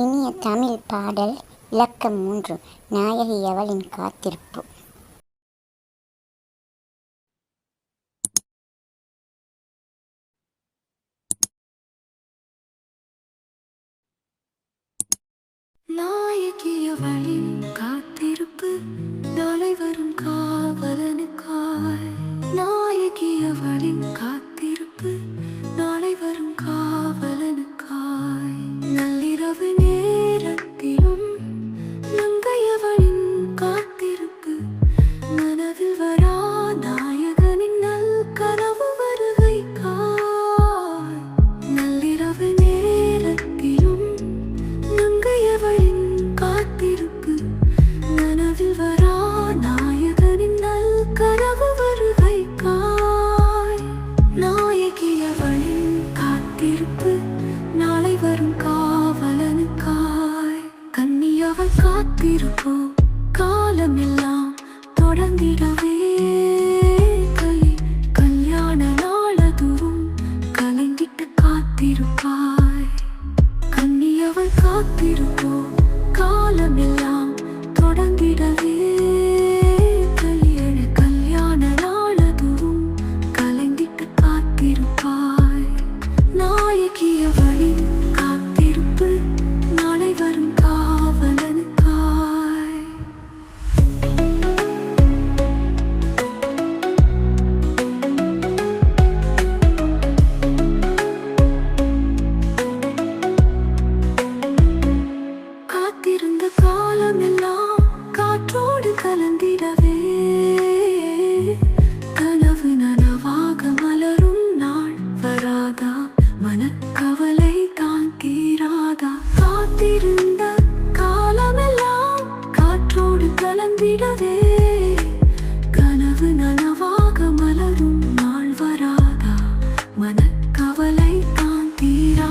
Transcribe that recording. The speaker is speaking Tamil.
இனிய தமிழ் பாடல் இலக்கம் மூன்று நாயகி அவளின் காத்திருப்பு. நாயகி எவளின் காத்திருப்பு. கன்னியவள் காலமெல்லாம் தொடர்ந்திடவே. கலி கல்யாண நாளதுவும் கலங்கிட்டு காத்திருப்பாய். கன்னியவள் காத்திருப்போ காலமெல்லாம் தொடங்கிடவே இருந்த காலமெல்லாம் காற்றோடு கலந்திடவே. கனவு நனவாக மலரும் நாள் வராதா? மனக்கவலை தான் தீரா